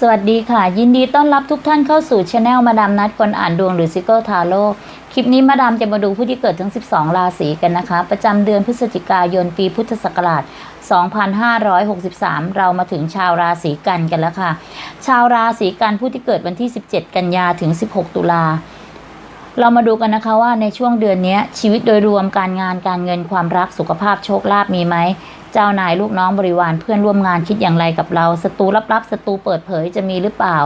สวัสดีค่ะ ยินดีต้อนรับทุกท่านเข้าสู่ช anel มาดามนัดคนอ่านดวงหรือซิโก้ทาโร่คลิปนี้มาดามจะมาดูผู้ที่เกิดทั้ง 12 ราศีกันนะคะ ประจำเดือนพฤศจิกายนปีพุทธศักราช 2563 เรามาถึงชาวราศีกันกันแล้วค่ะ ชาวราศีกันผู้ที่เกิดวันที่ 17 กันยาถึง 16 ตุลา เรามาดูกันนะคะว่าในช่วงเดือนนี้ชีวิตโดยรวมการงานการเงินความรักสุขภาพโชคลาภมีไหมเจ้านายลูกน้องบริวารเพื่อนร่วมงานคิดอย่างไรกับเราศัตรูลับๆศัตรูเปิดเผยจะมีหรือเปล่า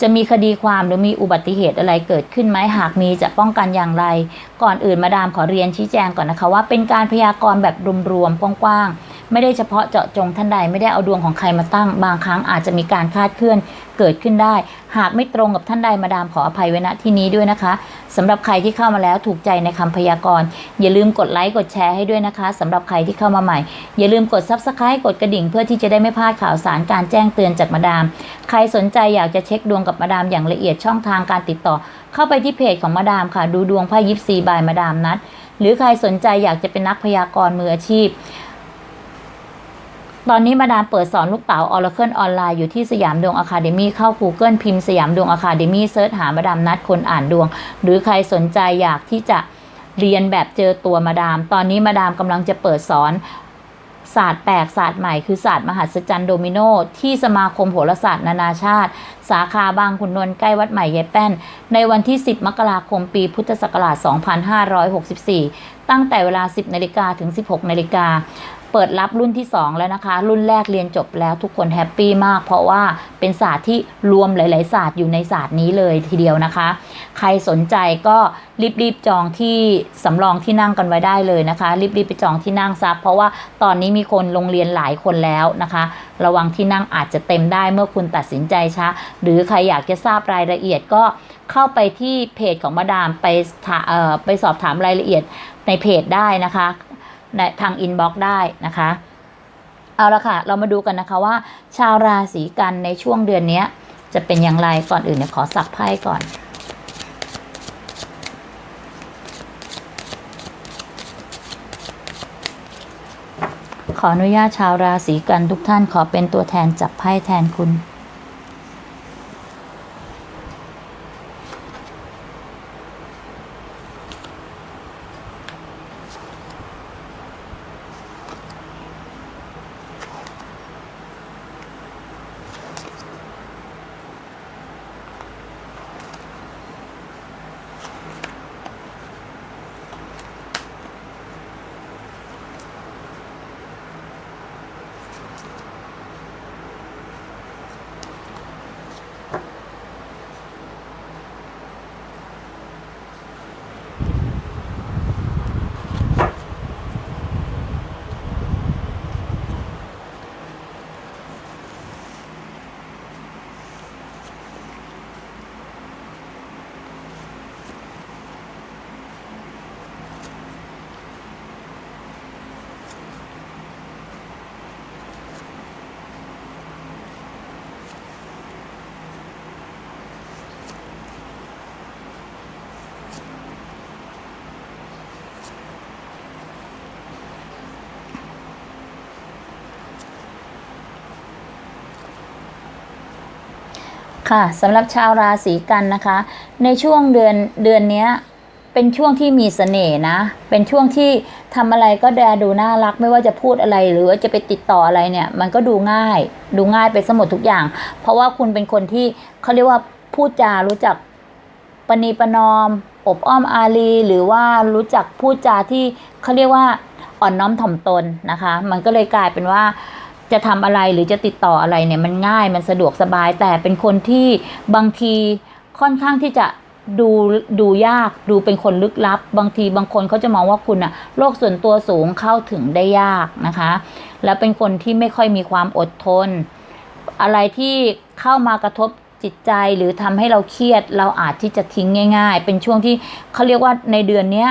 จะมีคดีความหรือมีอุบัติเหตุอะไรเกิดขึ้นไหมหากมีจะป้องกันอย่างไร ก่อนอื่นมาดามขอเรียนชี้แจงก่อนนะคะว่าเป็นการพยากรณ์แบบรวมๆกว้างๆ ไม่ได้เฉพาะเจาะจงท่านใดไม่ได้เอาดวงของใครมาตั้ง บางครั้งอาจจะมีการคลาดเคลื่อนเกิดขึ้นได้ หากไม่ตรงกับท่านใดมาดามขออภัยไว้ณที่นี้ด้วยนะคะสำหรับใครที่เข้ามาแล้วถูกใจในคำพยากรณ์อย่าลืมกดไลค์กดแชร์ให้ด้วยนะคะสำหรับใครที่เข้ามาใหม่ อย่าลืมกด subscribe กดกระดิ่งเพื่อที่จะได้ไม่พลาดข่าวสารการแจ้งเตือนจากมาดาม ใครสนใจอยากจะเช็คดวงกับมาดามอย่างละเอียดช่องทางการติดต่อ เข้าไปที่เพจของมาดามค่ะ ดูดวงไพ่ยิปซีบายมาดามนัดหรือใครสนใจอยากจะเป็นนักพยากรณ์มืออาชีพ ตอนนี้มาดามเปิดสอนลูกเต๋า Oracle ออนไลน์อยู่ที่สยามดวงอะคาเดมี่เข้า Google พิมพ์สยามดวงอะคาเดมี่เซิร์ชหามาดามนัดคนอ่านดวง หรือใครสนใจอยากที่จะเรียนแบบเจอตัวมาดาม ตอนนี้มาดามกำลังจะเปิดสอนศาสตร์แปลกศาสตร์ใหม่คือศาสตร์มหัศจรรย์โดมิโนที่สมาคมโหราศาสตร์นานาชาติ สาขาบางขุนนนท์ใกล้วัดใหม่ยายแป้น ในวันที่ 10 มกราคมปีพุทธศักราช 2564 ตั้งแต่เวลา 10นาฬิกาถึง 16นาฬิกา เปิดรับรุ่นที่ 2 แล้วนะคะ รุ่นแรกเรียนจบแล้วทุกคนแฮปปี้มาก เพราะว่าเป็นศาสตร์ที่รวมหลาย ๆ ศาสตร์อยู่ในศาสตร์นี้เลยทีเดียวนะคะ ใครสนใจก็รีบ ๆ จองที่สำรองที่นั่งกันไว้ได้เลยนะคะ รีบ ๆ ไปจองที่นั่งซับเพราะว่าตอนนี้มีคนลงเรียนหลายคนแล้วนะคะ ระวังที่นั่งอาจจะเต็มได้เมื่อคุณตัดสินใจช้าหรือใครอยากจะทราบรายละเอียดก็เข้าไปที่เพจของมาดามไปไปสอบถามรายละเอียดในเพจได้นะคะ ในทางอินบ็อกซ์ได้นะคะ เอาละค่ะ เรามาดูกันนะคะว่า ชาวราศีกันในช่วงเดือนนี้จะเป็นอย่างไรก่อนอื่นเนี่ยขอสักไพ่ก่อนขออนุญาตชาวราศีกันทุกท่านขอเป็นตัวแทนจับไพ่แทนคุณ ค่ะสำหรับชาวราศีกันนะคะ ในช่วงเดือนเดือนนี้เป็นช่วงที่มีเสน่ห์นะ เป็นช่วงที่ทำอะไรก็แดดูน่ารัก ไม่ว่าจะพูดอะไรหรือว่าจะไปติดต่ออะไรเนี่ย มันก็ดูง่าย ดูง่ายไปสมดทุกอย่าง เพราะว่าคุณเป็นคนที่เขาเรียกว่าพูดจารู้จักปณีประนอม อบอ้อมอารี หรือว่ารู้จักพูดจาที่เขาเรียกว่าอ่อนน้อมถ่อมตนนะคะ มันก็เลยกลายเป็นว่า จะทำอะไรหรือจะติดต่ออะไรเนี่ยมันง่ายมันสะดวกสบาย แต่เป็นคนที่บางทีค่อนข้างที่จะดูดูยากดูเป็นคนลึกลับ บางทีบางคนเขาจะมองว่าคุณอะโลกส่วนตัวสูงเข้าถึงได้ยากนะคะ แล้วเป็นคนที่ไม่ค่อยมีความอดทน อะไรที่เข้ามากระทบจิตใจหรือทำให้เราเครียด เราอาจที่จะทิ้งง่าย ๆ เป็นช่วงที่เขาเรียกว่าในเดือนเนี้ย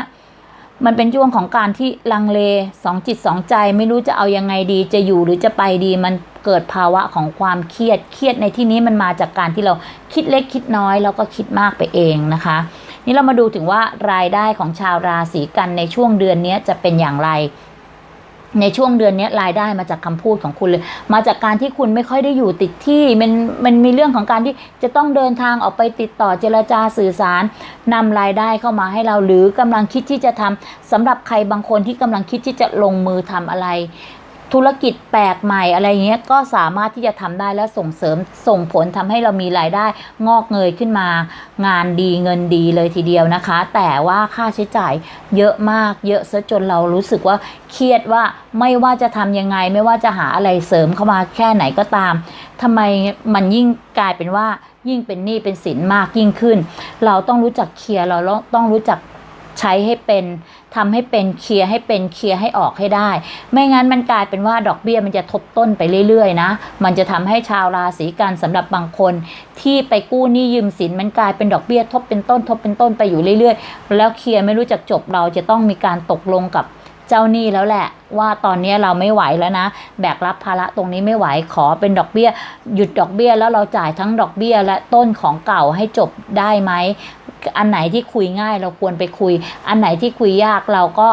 มันเป็นช่วงของการที่ลังเลสองจิตสองใจไม่รู้จะเอายังไงดีจะอยู่หรือจะไปดีมันเกิดภาวะของความเครียดเครียดในที่นี้มันมาจากการที่เราคิดเล็กคิดน้อยแล้วก็คิดมากไปเองนะคะ นี่เรามาดูถึงว่ารายได้ของชาวราศีกันในช่วงเดือนนี้จะเป็นอย่างไร ในช่วงเดือนนี้รายได้มาจากคำพูดของคุณเลย มาจากการที่คุณไม่ค่อยได้อยู่ติดที่มันมันมีเรื่องของการที่จะต้องเดินทางออกไปติดต่อเจรจาสื่อสารนำรายได้เข้ามาให้เราหรือกำลังคิดที่จะทำสำหรับใครบางคนที่กำลังคิดที่จะลงมือทำอะไร ธุรกิจแปลกใหม่อะไรเงี้ยก็สามารถที่จะทำได้และส่งเสริมส่งผลทำให้เรามีรายได้งอกเงยขึ้นมา งานดีเงินดีเลยทีเดียวนะคะ แต่ว่าค่าใช้จ่ายเยอะมากเยอะซะจนเรารู้สึกว่าเครียดว่าไม่ว่าจะทำยังไง ไม่ว่าจะหาอะไรเสริมเข้ามาแค่ไหนก็ตามทำไมมันยิ่งกลายเป็นว่ายิ่งเป็นหนี้เป็นสินมากยิ่งขึ้น เราต้องรู้จักเคลียร์เราต้องรู้จัก ใช้ให้เป็นทำให้เป็นเคลียร์ให้เป็นเคลียร์ให้ออกให้ได้ ไม่งั้นมันกลายเป็นว่าดอกเบี้ยมันจะทบต้นไปเรื่อยๆนะ มันจะทำให้ชาวราศีกันสำหรับบางคน ที่ไปกู้หนี้ยืมสินมันกลายเป็นดอกเบี้ยทบเป็นต้นทบเป็นต้นไปอยู่เรื่อยๆ แล้วเคลียร์ไม่รู้จักจบเราจะต้องมีการตกลงกับเจ้าหนี้แล้วแหละว่าตอนนี้เราไม่ไหวแล้วนะ แบกรับภาระตรงนี้ไม่ไหวขอเป็นดอกเบี้ย หยุดดอกเบี้ยแล้วเราจ่ายทั้งดอกเบี้ยและต้นของเก่าให้จบได้ไหม อันไหนที่คุยง่ายเราควรไปคุย อันไหนที่คุยยากเราก็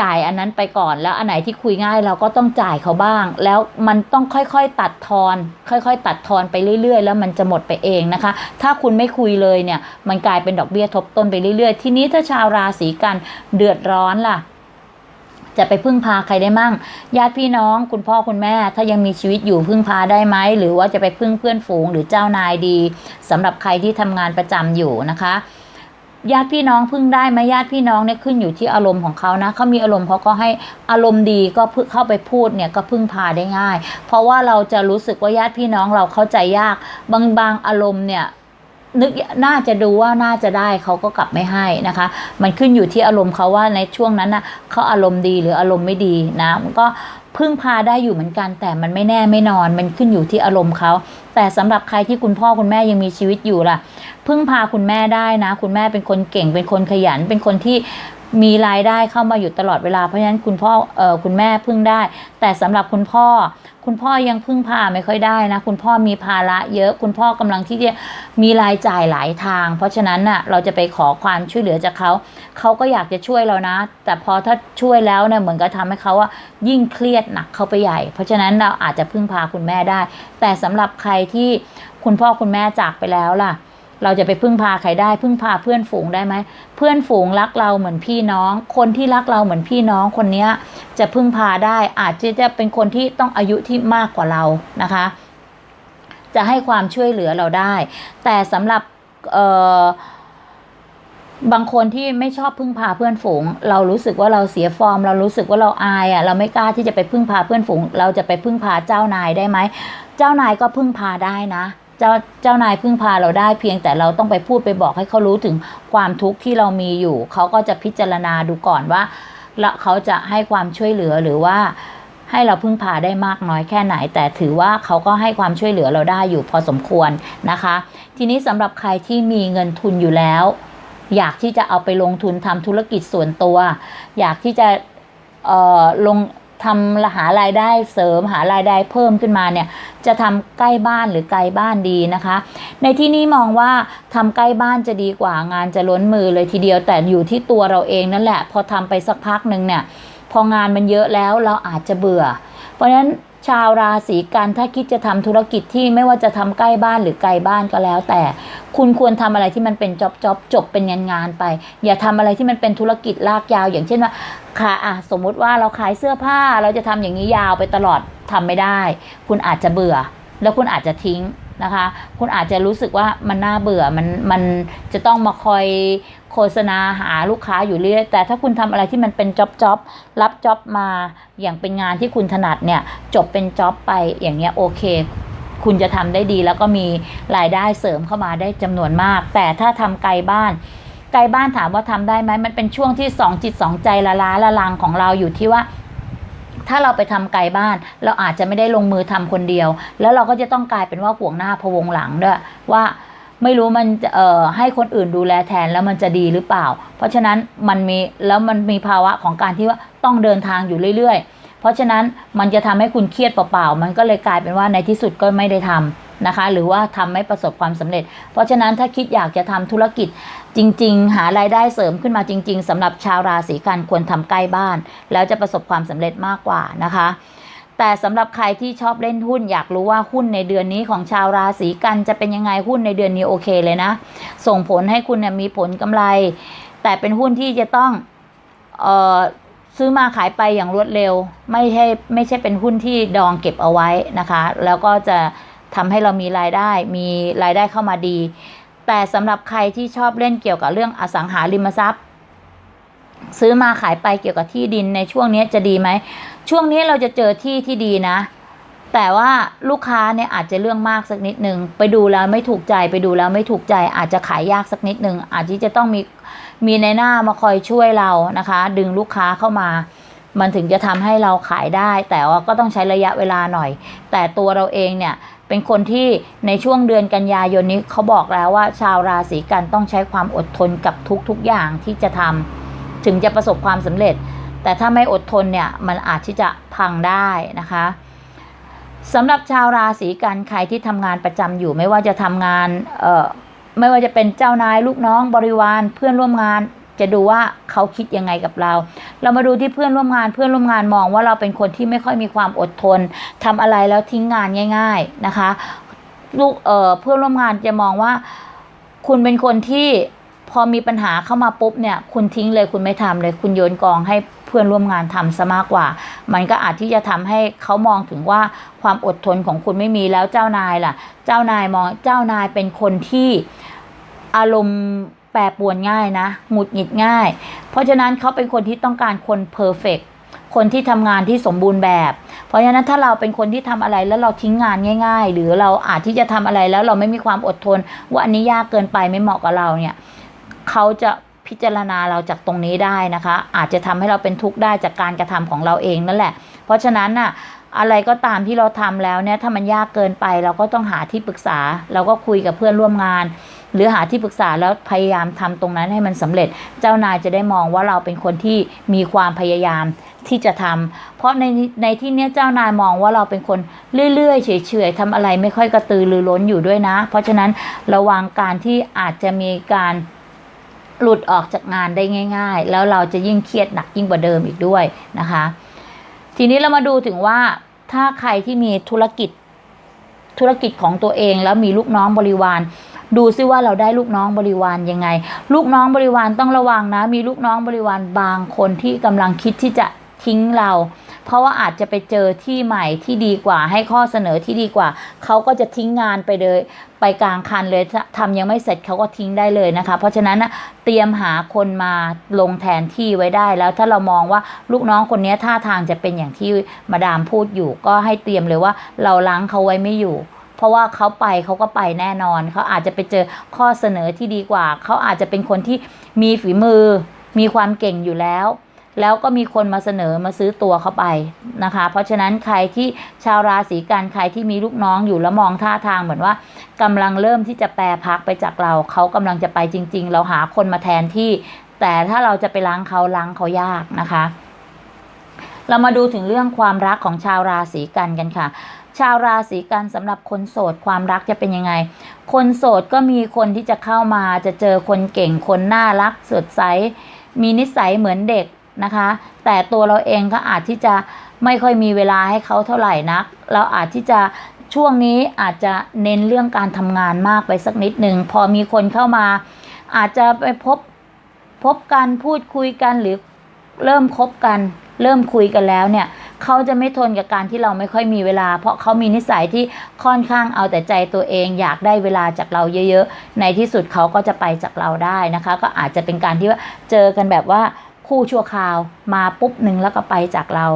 จ่ายอันนั้นไปก่อนแล้วอันไหนที่คุยง่ายเราก็ต้องจ่ายเขาบ้าง แล้วมันต้องค่อยๆตัดทอน ค่อยๆ ตัดทอนไปเรื่อย ๆ แล้วมันจะหมดไปเองนะคะ ถ้าคุณไม่คุยเลยเนี่ย มันกลายเป็นดอกเบี้ยทบต้นไปเรื่อยๆ ทีนี้ถ้าชาวราศีกันเดือดร้อนล่ะ จะไปพึ่งพาใครได้มั่ง ญาติพี่น้องคุณพ่อคุณแม่ ถ้ายังมีชีวิตอยู่พึ่งพาได้ไหม หรือว่าจะไปพึ่งเพื่อนฝูงหรือเจ้านายดีสำหรับใครที่ทำงานประจำอยู่นะคะญาติพี่น้องพึ่งได้ไหมญาติพี่น้องเนี่ยขึ้นอยู่ที่อารมณ์ของเขานะเขามีอารมณ์เขาก็ให้อารมณ์ดีก็พึ่งเข้าไปพูดเนี่ยก็พึ่งพาได้ง่าย เพราะว่าเราจะรู้สึกว่าญาติพี่น้องเราเข้าใจยาก บางบางอารมณ์เนี่ย นึกน่าจะดูว่าน่าจะได้เขาก็กลับไม่ให้นะคะ มันขึ้นอยู่ที่อารมณ์เขาว่าในช่วงนั้นนะเขาอารมณ์ดีหรืออารมณ์ไม่ดีนะมันก็พึ่งพาได้อยู่เหมือนกัน แต่มันไม่แน่ไม่นอน มันขึ้นอยู่ที่อารมณ์เขาแต่สำหรับใครที่คุณพ่อคุณแม่ยังมีชีวิตอยู่ล่ะ พึ่งพาคุณแม่ได้นะ คุณแม่เป็นคนเก่งเป็นคนขยัน เป็นคนที่มีรายได้เข้ามาอยู่ตลอดเวลาเพราะฉะนั้นคุณพ่อเออคุณแม่พึ่งได้ แต่สำหรับคุณพ่อ คุณพ่อยังพึ่งพาไม่ค่อยได้นะ คุณพ่อมีภาระเยอะ คุณพ่อกำลังที่จะมีรายจ่ายหลายทาง เพราะฉะนั้นน่ะเราจะไปขอความช่วยเหลือจากเขาเขาก็อยากจะช่วยเรานะ แต่พอถ้าช่วยแล้วเนี่ยเหมือนกับทำให้เขาว่ายิ่งเครียดหนักเข้าไปใหญ่ เพราะฉะนั้นเราอาจจะพึ่งพาคุณแม่ได้ แต่สำหรับใครที่คุณพ่อคุณแม่จากไปแล้วล่ะ เราจะไปพึ่งพาใครได้ พึ่งพาเพื่อนฝูงได้ไหม เพื่อนฝูงรักเราเหมือนพี่น้อง คนที่รักเราเหมือนพี่น้องคนเนี้ยจะพึ่งพาได้ อาจจะจะเป็นคนที่ต้องอายุที่มากกว่าเรานะคะ จะให้ความช่วยเหลือเราได้ แต่สำหรับบางคนที่ไม่ชอบพึ่งพาเพื่อนฝูง เรารู้สึกว่าเราเสียฟอร์ม เรารู้สึกว่าเราอายอะเราไม่กล้าที่จะไปพึ่งพาเพื่อนฝูง เราจะไปพึ่งพาเจ้านายได้ไหม เจ้านายก็พึ่งพาได้นะ เจ้าเจ้านายพึ่งพาเราได้เพียงแต่เราต้องไปพูดไปบอกให้เขารู้ถึงความทุกข์ที่เรามีอยู่ เขาก็จะพิจารณาดูก่อนว่าแล้วเขาจะให้ความช่วยเหลือหรือว่าให้เราพึ่งพาได้มากน้อยแค่ไหน แต่ถือว่าเขาก็ให้ความช่วยเหลือเราได้อยู่พอสมควรนะคะ ทีนี้สำหรับใครที่มีเงินทุนอยู่แล้ว อยากที่จะเอาไปลงทุนทำธุรกิจส่วนตัว อยากที่จะเออลง ทำหารายได้เสริมหารายได้เพิ่มขึ้นมาเนี่ยจะทำใกล้บ้านหรือไกลบ้านดีนะคะ ในที่นี้มองว่าทำใกล้บ้านจะดีกว่างานจะล้นมือเลยทีเดียวแต่อยู่ที่ตัวเราเองนั่นแหละ พอทำไปสักพักหนึ่งเนี่ยพองานมันเยอะแล้วเราอาจจะเบื่อ เพราะฉะนั้น ชาวราศีกันถ้าคิดจะทำธุรกิจที่ไม่ว่าจะทำใกล้บ้านหรือไกลบ้านก็แล้ว แต่คุณควรทำอะไรที่มันเป็นจ็อบจ็อบจบเป็นงานงานไป อย่าทำอะไรที่มันเป็นธุรกิจลากยาว อย่างเช่นว่าค่ะอะสมมุติว่าเราขายเสื้อผ้าเราจะทำอย่างนี้ยาวไปตลอดทำไม่ได้ คุณอาจจะเบื่อ แล้วคุณอาจจะทิ้งนะคะ คุณอาจจะรู้สึกว่ามันน่าเบื่อมันมันจะต้องมาคอย โฆษณาหาลูกค้าอยู่เรื่อยแต่ถ้าคุณทำอะไรที่มันเป็นจ็อบจ็อบรับจ็อบมาอย่างเป็นงานที่คุณถนัดเนี่ยจบเป็นจ็อบไปอย่างเงี้ยโอเค คุณจะทำได้ดีแล้วก็มีรายได้เสริมเข้ามาได้จำนวนมาก แต่ถ้าทำไกลบ้านไกลบ้านถามว่าทำได้ไหมมันเป็นช่วงที่สองจิตสองใจละล้าละลังของเราอยู่ที่ว่าถ้าเราไปทำไกลบ้าน เราอาจจะไม่ได้ลงมือทำคนเดียว แล้วเราก็จะต้องกลายเป็นว่าห่วงหน้าพะวงหลังด้วยว่า ไม่รู้มันจะเอ่อให้คนอื่นดูแลแทนแล้วมันจะดีหรือเปล่า เพราะฉะนั้นมันมีแล้วมันมีภาวะของการที่ว่าต้องเดินทางอยู่เรื่อย ๆ เพราะฉะนั้นมันจะทำให้คุณเครียดเปล่าๆมันก็เลยกลายเป็นว่าในที่สุดก็ไม่ได้ทำนะคะหรือว่าทำไม่ประสบความสำเร็จ เพราะฉะนั้นถ้าคิดอยากจะทำธุรกิจจริง ๆ หารายได้เสริมขึ้นมาจริง ๆสำหรับชาวราศีกันควรทำใกล้บ้าน แล้วจะประสบความสำเร็จมากกว่านะคะ แต่สำหรับใครที่ชอบเล่นหุ้นอยากรู้ว่าหุ้นในเดือนนี้ของชาวราศีกันจะเป็นยังไงหุ้นในเดือนนี้โอเคเลยนะ ส่งผลให้คุณเนี่ยมีผลกำไร แต่เป็นหุ้นที่จะต้องเออซื้อมาขายไปอย่างรวดเร็ว ไม่ใช่ไม่ใช่เป็นหุ้นที่ดองเก็บเอาไว้นะคะ แล้วก็จะทำให้เรามีรายได้มีรายได้เข้ามาดี แต่สำหรับใครที่ชอบเล่นเกี่ยวกับเรื่องอสังหาริมทรัพย์ ซื้อมาขายไปเกี่ยวกับที่ดินในช่วงนี้จะดีไหม ช่วงนี้เราจะเจอที่ที่ดีนะ แต่ว่าลูกค้าเนี่ยอาจจะเรื่องมากสักนิดหนึ่งไปดูแล้วไม่ถูกใจไปดูแล้วไม่ถูกใจ อาจจะขายยากสักนิดหนึ่งอาจจะต้องมีมีในหน้ามาคอยช่วยเรานะคะ ดึงลูกค้าเข้ามา มันถึงจะทำให้เราขายได้ แต่ว่าก็ต้องใช้ระยะเวลาหน่อย แต่ตัวเราเองเนี่ยเป็นคนที่ในช่วงเดือนกันยายนนี้เขาบอกแล้วว่าชาวราศีกันต้องใช้ความอดทนกับทุกๆอย่างที่จะทำถึงจะประสบความสำเร็จ แต่ถ้าไม่อดทนเนี่ยมันอาจที่จะพังได้นะคะสำหรับชาวราศีกันใครที่ทำงานประจำอยู่ไม่ว่าจะทำงานเอ่อไม่ว่าจะเป็นเจ้านายลูกน้องบริวารเพื่อนร่วมงานจะดูว่าเขาคิดยังไงกับเรา เรามาดูที่เพื่อนร่วมงานเพื่อนร่วมงานมองว่าเราเป็นคนที่ไม่ค่อยมีความอดทนทำอะไรแล้วทิ้งงานง่าย ๆนะคะ ลูกเอ่อเพื่อนร่วมงานจะมองว่า คุณเป็นคนที่พอมีปัญหาเข้ามาปุ๊บเนี่ย คุณทิ้งเลยคุณไม่ทำเลย คุณโยนกองให้ เพื่อนร่วมงานทำซะมากกว่า มันก็อาจที่จะทำให้เขามองถึงว่าความอดทนของคุณไม่มีแล้วเจ้านายล่ะ เจ้านายมองเจ้านายเป็นคนที่อารมณ์แปรปรวนง่ายนะ หงุดหงิดง่าย เพราะฉะนั้นเขาเป็นคนที่ต้องการคนเพอร์เฟกคนที่ทำงานที่สมบูรณ์แบบ เพราะฉะนั้นถ้าเราเป็นคนที่ทำอะไรแล้วเราทิ้งงานง่าย ๆ หรือเราอาจที่จะทำอะไรแล้วเราไม่มีความอดทน ว่าอันนี้ยากเกินไปไม่เหมาะกับเราเนี่ย เขาจะ พิจารณาเราจากตรงนี้ได้นะคะ อาจจะทำให้เราเป็นทุกข์ได้จากการกระทำของเราเองนั่นแหละ เพราะฉะนั้นน่ะอะไรก็ตามที่เราทำแล้วเนี่ยถ้ามันยากเกินไป เราก็ต้องหาที่ปรึกษา เราก็คุยกับเพื่อนร่วมงาน หรือหาที่ปรึกษาแล้วพยายามทำตรงนั้นให้มันสำเร็จ เจ้านายจะได้มองว่าเราเป็นคนที่มีความพยายามที่จะทำเพราะในในที่เนี้ยเจ้านายมองว่าเราเป็นคนเรื่อยๆเฉยๆทำอะไรไม่ค่อยกระตือรือร้นอยู่ด้วยนะ เพราะฉะนั้นระวังการที่อาจจะมีการ หลุดออกจากงานได้ง่าย ๆ แล้วเราจะยิ่งเครียดหนักยิ่งกว่าเดิมอีกด้วยนะคะ ทีนี้เรามาดูถึงว่าถ้าใครที่มีธุรกิจธุรกิจของตัวเองแล้วมีลูกน้องบริวาร ดูซิว่าเราได้ลูกน้องบริวารยังไง ลูกน้องบริวารต้องระวังนะ มีลูกน้องบริวารบางคนที่กำลังคิดที่จะทิ้งเรา เพราะว่าอาจจะไปเจอที่ใหม่ที่ดีกว่า ให้ข้อเสนอที่ดีกว่า เขาก็จะทิ้งงานไปเลย ไปกลางคันเลยทำยังไม่เสร็จเขาก็ทิ้งได้เลยนะคะ เพราะฉะนั้นนะเตรียมหาคนมาลงแทนที่ไว้ได้แล้วถ้าเรามองว่าลูกน้องคนนี้ท่าทางจะเป็นอย่างที่มาดามพูดอยู่ ก็ให้เตรียมเลยว่าเราล้างเขาไว้ไม่อยู่เพราะว่าเขาไปเขาก็ไปแน่นอน เขาอาจจะไปเจอข้อเสนอที่ดีกว่า เขาอาจจะเป็นคนที่มีฝีมือ มีความเก่งอยู่แล้ว แล้วก็มีคนมาเสนอมาซื้อตัวเขาไปนะคะ เพราะฉะนั้นใครที่ชาวราศีกันใครที่มีลูกน้องอยู่แล้วมองท่าทางเหมือนว่ากำลังเริ่มที่จะแปรพักไปจากเรา เขากำลังจะไปจริง ๆ เราหาคนมาแทนที่ แต่ถ้าเราจะไปล้างเขาล้างเขายากนะคะ เรามาดูถึงเรื่องความรักของชาวราศีกันกันค่ะชาวราศีกันสำหรับคนโสดความรักจะเป็นยังไง คนโสดก็มีคนที่จะเข้ามาจะเจอคนเก่งคนน่ารักสดใส มีนิสัยเหมือนเด็ก นะคะ แต่ตัวเราเองก็อาจที่จะไม่ค่อยมีเวลาให้เขาเท่าไหร่นัก เราอาจที่จะช่วงนี้อาจจะเน้นเรื่องการทำงานมากไปสักนิดหนึ่งพอมีคนเข้ามา อาจจะไปพบพบกันพูดคุยกันหรือเริ่มคบกัน เริ่มคุยกันแล้วเนี่ยเขาจะไม่ทนกับการที่เราไม่ค่อยมีเวลา เพราะเขามีนิสัยที่ค่อนข้างเอาแต่ใจตัวเอง อยากได้เวลาจากเราเยอะ ๆ ในที่สุดเขาก็จะไปจากเราได้นะคะ ก็อาจจะเป็นการที่ว่าเจอกันแบบว่า คู่ชั่วคราวมาปุ๊บหนึ่งแล้วก็ไปจากเรา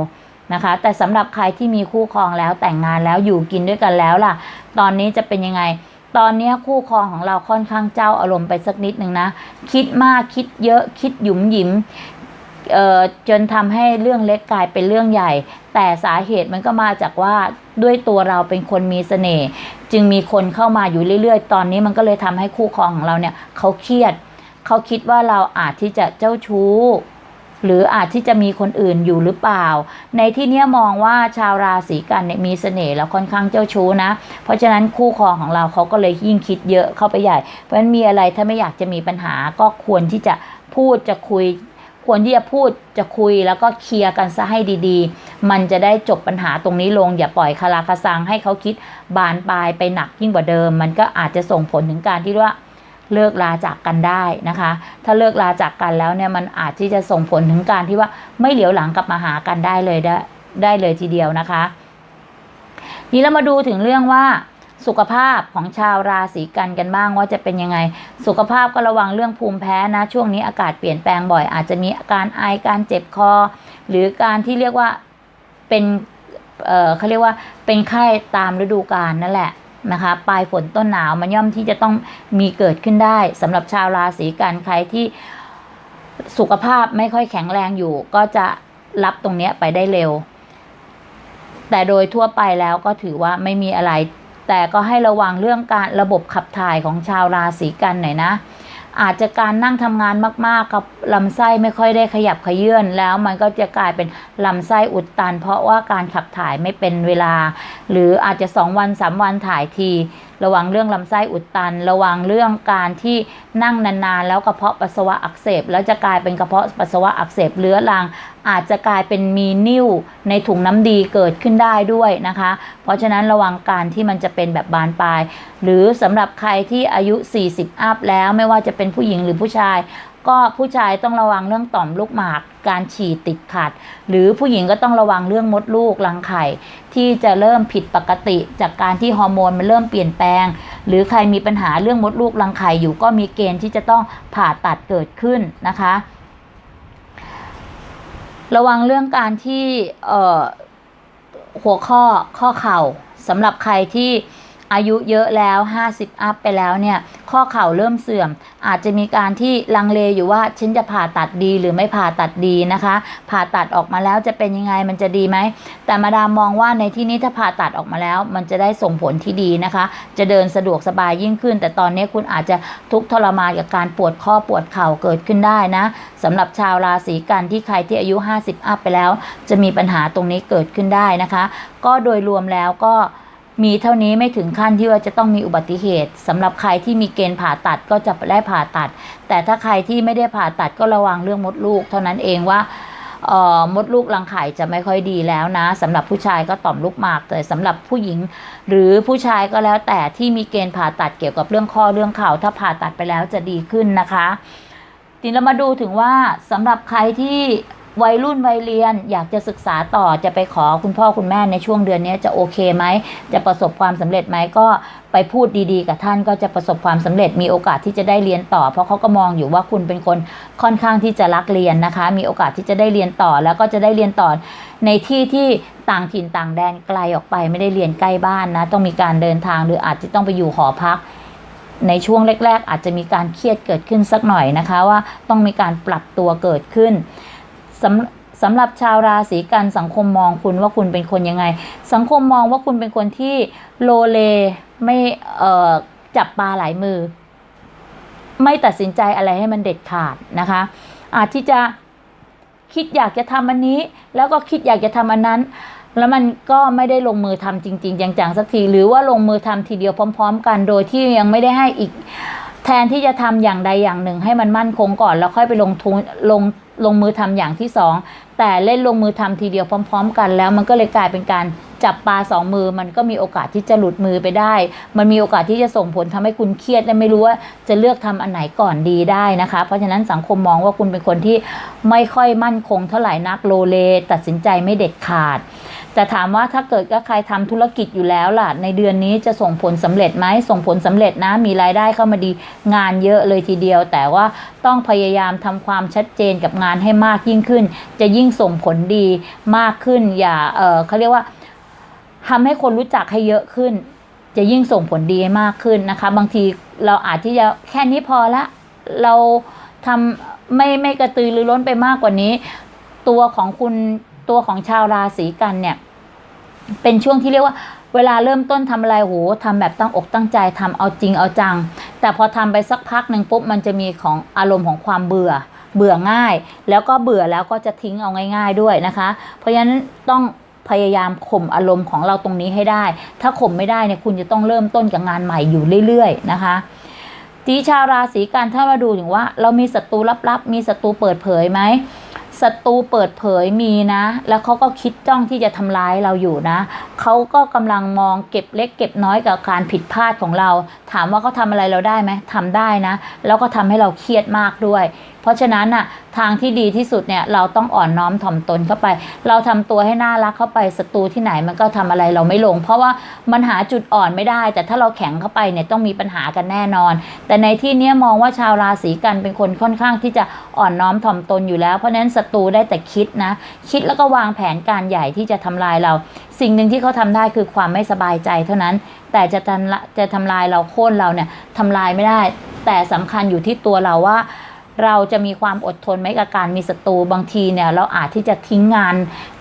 นะคะ แต่สำหรับใครที่มีคู่ครองแล้วแต่งงานแล้วอยู่กินด้วยกันแล้วล่ะ ตอนนี้จะเป็นยังไง ตอนนี้คู่ครองของเราค่อนข้างเจ้าอารมณ์ไปสักนิดหนึ่งนะ คิดมากคิดเยอะคิดหยุมหยิมเอ่อจนทำให้เรื่องเล็กกลายเป็นเรื่องใหญ่ แต่สาเหตุมันก็มาจากว่าด้วยตัวเราเป็นคนมีเสน่ห์จึงมีคนเข้ามาอยู่เรื่อย ๆ ตอนนี้มันก็เลยทำให้คู่ครองของเราเนี่ยเขาเครียดเขาคิดว่าเราอาจที่จะเจ้าชู้ หรืออาจที่จะมีคนอื่นอยู่หรือเปล่า ในที่เนี้ยมองว่าชาวราศีกันเนี่ยมีเสน่ห์แล้วค่อนข้างเจ้าชู้นะ เพราะฉะนั้นคู่ครองของเราเขาก็เลยยิ่งคิดเยอะเข้าไปใหญ่ เพราะฉะนั้นมีอะไรถ้าไม่อยากจะมีปัญหาก็ควรที่จะพูดจะคุยควรที่จะพูดจะคุยแล้วก็เคลียร์กันซะให้ดีๆ มันจะได้จบปัญหาตรงนี้ลง อย่าปล่อยคาราคาซังให้เขาคิดบานปลายไปหนักยิ่งกว่าเดิม มันก็อาจจะส่งผลถึงการที่ว่า เลิกลาจากกันได้นะคะ ถ้าเลิกลาจากกันแล้วเนี่ยมันอาจที่จะส่งผลถึงการที่ว่าไม่เหลียวหลังกลับมาหากันได้เลยได้ได้เลยทีเดียวนะคะนี่เรามาดูถึงเรื่องว่าสุขภาพของชาวราศีกันกันบ้างว่าจะเป็นยังไง สุขภาพก็ระวังเรื่องภูมิแพ้นะ ช่วงนี้อากาศเปลี่ยนแปลงบ่อย อาจจะมีอาการไอการเจ็บคอ หรือการที่เรียกว่าเป็นเอ่อเขาเรียกว่าเป็นไข้ตามฤดูกาลนั่นแหละ นะคะ ปลายฝนต้นหนาวมันย่อมที่จะต้องมีเกิดขึ้นได้สำหรับชาวราศีกันใครที่สุขภาพไม่ค่อยแข็งแรงอยู่ ก็จะรับตรงเนี้ยไปได้เร็ว แต่โดยทั่วไปแล้วก็ถือว่าไม่มีอะไร แต่ก็ให้ระวังเรื่องการระบบขับถ่ายของชาวราศีกันหน่อยนะ อาจจะการนั่งทำงานมากๆ กับลำไส้ไม่ค่อยได้ขยับขยื่นแล้วมันก็จะกลายเป็นลำไส้อุดตัน เพราะว่าการขับถ่ายไม่เป็นเวลา หรืออาจจะสองวันสามวันถ่ายที ระวังเรื่องลำไส้อุดตัน ระวังเรื่องการที่นั่งนานๆ แล้วกระเพาะปัสสาวะอักเสบ แล้วจะกลายเป็นกระเพาะปัสสาวะอักเสบเรื้อรัง อาจจะกลายเป็นมีนิ่วในถุงน้ำดีเกิดขึ้นได้ด้วยนะคะ เพราะฉะนั้นระวังการที่มันจะเป็นแบบบานปลาย หรือสำหรับใครที่อายุ 40 อัพแล้วไม่ว่าจะเป็นผู้หญิงหรือผู้ชาย ก็ผู้ชายต้องระวังเรื่องต่อมลูกหมาก การฉี่ติดขัด หรือผู้หญิงก็ต้องระวังเรื่องมดลูกรังไข่ที่จะเริ่มผิดปกติจากการที่ฮอร์โมนมันเริ่มเปลี่ยนแปลง หรือใครมีปัญหาเรื่องมดลูกรังไข่อยู่ก็มีเกณฑ์ที่จะต้องผ่าตัดเกิดขึ้นนะคะ ระวังเรื่องการที่เอ่อหัวข้อข้อเข่าสำหรับใครที่ อายุเยอะแล้ว 50 อัพไปแล้วเนี่ย ข้อเข่าเริ่มเสื่อม อาจจะมีการที่ลังเลอยู่ว่าฉันจะผ่าตัดดีหรือไม่ผ่าตัดดีนะคะ ผ่าตัดออกมาแล้วจะเป็นยังไงมันจะดีไหม แต่มาดามมองว่าในที่นี้ถ้าผ่าตัดออกมาแล้ว มันจะได้ส่งผลที่ดีนะคะ จะเดินสะดวกสบายยิ่งขึ้น แต่ตอนนี้คุณอาจจะทุกข์ทรมานกับการปวดข้อปวดเข่าเกิดขึ้นได้นะสำหรับชาวราศีกันที่ใครที่อายุ 50 อัพไปแล้ว จะมีปัญหาตรงนี้เกิดขึ้นได้นะคะ ก็โดยรวมแล้วก็ มีเท่านี้ไม่ถึงขั้นที่ว่าจะต้องมีอุบัติเหตุสำหรับใครที่มีเกณฑ์ผ่าตัดก็จะได้ผ่าตัด แต่ถ้าใครที่ไม่ได้ผ่าตัดก็ระวังเรื่องมดลูก เท่านั้นเองว่าออมดลูกรังไข่จะไม่ค่อยดีแล้วนะสำหรับผู้ชายก็ต่อมลูกหมากแต่สำหรับผู้หญิง หรือผู้ชายก็แล้วแต่ที่มีเกณฑ์ผ่าตัดเกี่ยวกับเรื่องข้อเรื่องเข่าถ้าผ่าตัดไปแล้วจะดีขึ้นนะคะทีนี้เรามาดูถึงว่าสำหรับใครที่ วัยรุ่นวัยเรียนอยากจะศึกษาต่อจะไปขอคุณพ่อคุณแม่ในช่วงเดือนนี้จะโอเคไหม จะประสบความสำเร็จไหมก็ไปพูดดีๆ กับท่านก็จะประสบความสำเร็จมีโอกาสที่จะได้เรียนต่อ เพราะเขาก็มองอยู่ว่าคุณเป็นคนค่อนข้างที่จะรักเรียนนะคะ มีโอกาสที่จะได้เรียนต่อแล้วก็จะได้เรียนต่อในที่ที่ต่างถิ่นต่างแดนไกลออกไปไม่ได้เรียนใกล้บ้านนะ ต้องมีการเดินทางหรืออาจจะต้องไปอยู่หอพักในช่วงแรก ๆ อาจจะมีการเครียดเกิดขึ้นสักหน่อยนะคะว่าต้องมีการปรับตัวเกิดขึ้น สำสำหรับชาวราศีกันสังคมมองคุณว่าคุณเป็นคนยังไง สังคมมองว่าคุณเป็นคนที่โลเลไม่เอ่อจับปลาหลายมือ ไม่ตัดสินใจอะไรให้มันเด็ดขาดนะคะ อาจที่จะคิดอยากจะทำอันนี้ แล้วก็คิดอยากจะทำอันนั้น แล้วมันก็ไม่ได้ลงมือทำจริง ๆ จังๆสักที หรือว่าลงมือทำทีเดียวพร้อม ๆ กัน โดยที่ยังไม่ได้ให้อีก แทนที่จะทำอย่างใดอย่างหนึ่ง ให้มันมั่นคงก่อน แล้วค่อยไปลงทุนลง ลงมือทำอย่างที่สองแต่เล่นลงมือทำทีเดียวพร้อม ๆ กันแล้วมันก็เลยกลายเป็นการจับปลาสองมือมันก็มีโอกาสที่จะหลุดมือไปได้ มันมีโอกาสที่จะส่งผลทำให้คุณเครียดและไม่รู้ว่าจะเลือกทำอันไหนก่อนดีได้นะคะ เพราะฉะนั้นสังคมมองว่าคุณเป็นคนที่ไม่ค่อยมั่นคงเท่าไหร่นักโลเล ตัดสินใจไม่เด็ดขาด แต่ถามว่าถ้าเกิดก็ใครทำธุรกิจอยู่แล้วล่ะ ในเดือนนี้จะส่งผลสำเร็จไหมส่งผลสำเร็จนะ มีรายได้เข้ามาดีงานเยอะเลยทีเดียว แต่ว่าต้องพยายามทำความชัดเจนกับงานให้มากยิ่งขึ้น จะยิ่งส่งผลดีมากขึ้น อย่าเออเขาเรียกว่าทำให้คนรู้จักให้เยอะขึ้น จะยิ่งส่งผลดีมากขึ้นนะคะ บางทีเราอาจที่จะแค่นี้พอละ เราทำไม่ไม่กระตือรือร้นไปมากกว่านี้ ตัวของคุณ ตัวของชาวราศีกันเนี่ย เป็นช่วงที่เรียกว่าเวลาเริ่มต้นทำอะไรโหทำแบบตั้งอกตั้งใจทำเอาจริงเอาจัง แต่พอทำไปสักพักหนึ่งปุ๊บมันจะมีของอารมณ์ของความเบื่อ เบื่อง่าย แล้วก็เบื่อแล้วก็จะทิ้งเอาง่าย ๆด้วยนะคะ เพราะฉะนั้นต้องพยายามข่มอารมณ์ของเราตรงนี้ให้ได้ ถ้าข่มไม่ได้เนี่ยคุณจะต้องเริ่มต้นกับงานใหม่อยู่เรื่อยๆนะคะทีชาวราศีกันถ้ามาดูถึงว่า เรามีศัตรูลับๆ มีศัตรูเปิดเผยไหม ศัตรูเปิดเผยมีนะ แล้วเขาก็คิดจ้องที่จะทำร้ายเราอยู่นะ เขาก็กำลังมองเก็บเล็กเก็บน้อยกับการผิดพลาดของเรา ถามว่าเขาทำอะไรเราได้ไหมทำได้นะ แล้วก็ทำให้เราเครียดมากด้วย เพราะฉะนั้นน่ะทางที่ดีที่สุดเนี่ยเราต้องอ่อนน้อมถ่อมตนเข้าไป เราทำตัวให้น่ารักเข้าไปศัตรูที่ไหนมันก็ทำอะไรเราไม่ลง เพราะว่ามันหาจุดอ่อนไม่ได้ แต่ถ้าเราแข็งเข้าไปเนี่ยต้องมีปัญหากันแน่นอน แต่ในที่เนี้ยมองว่าชาวราศีกันเป็นคนค่อนข้างที่จะอ่อนน้อมถ่อมตนอยู่แล้วเพราะฉะนั้นศัตรูได้แต่คิดนะ คิดแล้วก็วางแผนการใหญ่ที่จะทำลายเรา สิ่งหนึ่งที่เขาทำได้คือความไม่สบายใจเท่านั้น แต่จะทำจะทำลายเราโค่นเราเนี่ยทำลายไม่ได้ แต่สำคัญอยู่ที่ตัวเราว่า เราจะมีความอดทนไหมกับการมีศัตรูบางทีเนี่ยเราอาจที่จะทิ้งงาน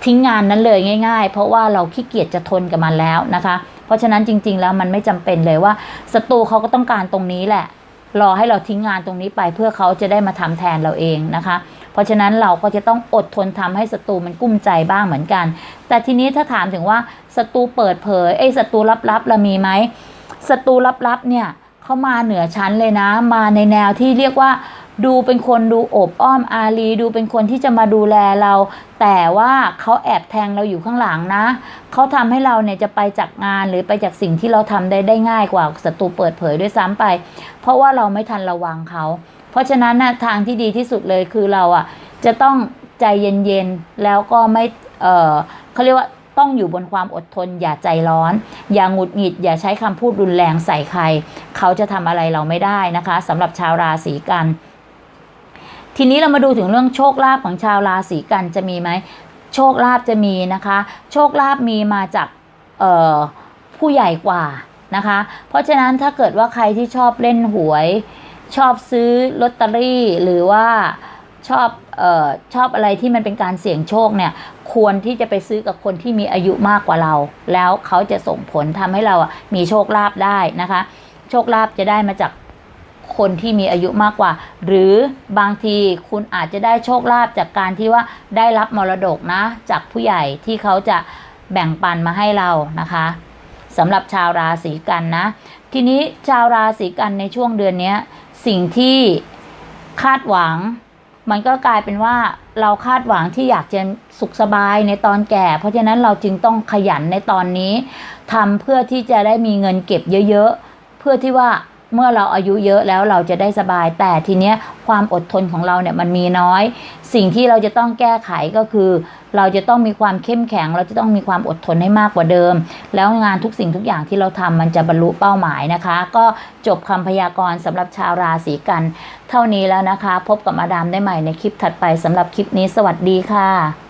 ทิ้งงานนั้นเลยง่าย ๆ เพราะว่าเราขี้เกียจจะทนกับมันแล้วนะคะ เพราะฉะนั้นจริง ๆ แล้วมันไม่จำเป็นเลยว่าศัตรูเขาก็ต้องการตรงนี้แหละ รอให้เราทิ้งงานตรงนี้ไปเพื่อเขาจะได้มาทำแทนเราเองนะคะ เพราะฉะนั้นเราก็จะต้องอดทนทำให้ศัตรูมันกุ้มใจบ้างเหมือนกัน แต่ทีนี้ถ้าถามถึงว่าศัตรูเปิดเผยไอ้ศัตรูลับๆเรามีไหมศัตรูลับๆเนี่ยเขามาเหนือชั้นเลยนะ มาในแนวที่เรียกว่า ดูเป็นคนดูอบอ้อมอารีดูเป็นคนที่จะมาดูแลเรา แต่ว่าเขาแอบแทงเราอยู่ข้างหลังนะเขาทำให้เราเนี่ยจะไปจากงานหรือไปจากสิ่งที่เราทำได้ได้ง่ายกว่าศัตรูเปิดเผยด้วยซ้ำไป เพราะว่าเราไม่ทันระวังเขา เพราะฉะนั้นนะทางที่ดีที่สุดเลยคือเราอะจะต้องใจเย็นๆแล้วก็ไม่เออเขาเรียกว่าต้องอยู่บนความอดทนอย่าใจร้อน อย่าหงุดหงิด อย่าใช้คำพูดรุนแรงใส่ใคร เขาจะทำอะไรเราไม่ได้นะคะสำหรับชาวราศีกัน ทีนี้เรามาดูถึงเรื่องโชคลาภของชาวราศีกันจะมีไหมโชคลาภจะมีนะคะ โชคลาภมีมาจากผู้ใหญ่กว่านะคะ เพราะฉะนั้นถ้าเกิดว่าใครที่ชอบเล่นหวย ชอบซื้อลอตเตอรี่ หรือว่าชอบออชอบอะไรที่มันเป็นการเสี่ยงโชคเนี่ยควรที่จะไปซื้อกับคนที่มีอายุมากกว่าเรา แล้วเขาจะส่งผลทำให้เรามีโชคลาภได้นะคะ โชคลาภจะได้มาจาก คนที่มีอายุมากกว่า หรือบางทีคุณอาจจะได้โชคลาภจากการที่ว่าได้รับมรดกนะ จากผู้ใหญ่ที่เขาจะแบ่งปันมาให้เรานะคะสำหรับชาวราศีกันนะ ทีนี้ชาวราศีกันในช่วงเดือนนี้สิ่งที่คาดหวัง มันก็กลายเป็นว่าเราคาดหวังที่อยากจะสุขสบายในตอนแก่ เพราะฉะนั้นเราจึงต้องขยันในตอนนี้ทำเพื่อที่จะได้มีเงินเก็บเยอะ ๆ เพื่อที่ว่า เมื่อเราอายุเยอะแล้วเราจะได้สบาย แต่ทีเนี้ยความอดทนของเราเนี่ยมันมีน้อย สิ่งที่เราจะต้องแก้ไขก็คือ เราจะต้องมีความเข้มแข็ง เราจะต้องมีความอดทนให้มากกว่าเดิม แล้วงานทุกสิ่งทุกอย่างที่เราทำมันจะบรรลุเป้าหมายนะคะ ก็จบคำพยากรณ์สำหรับชาวราศีกัน เท่านี้แล้วนะคะ พบกับมาดามได้ใหม่ในคลิปถัดไปสำหรับคลิปนี้ สวัสดีค่ะ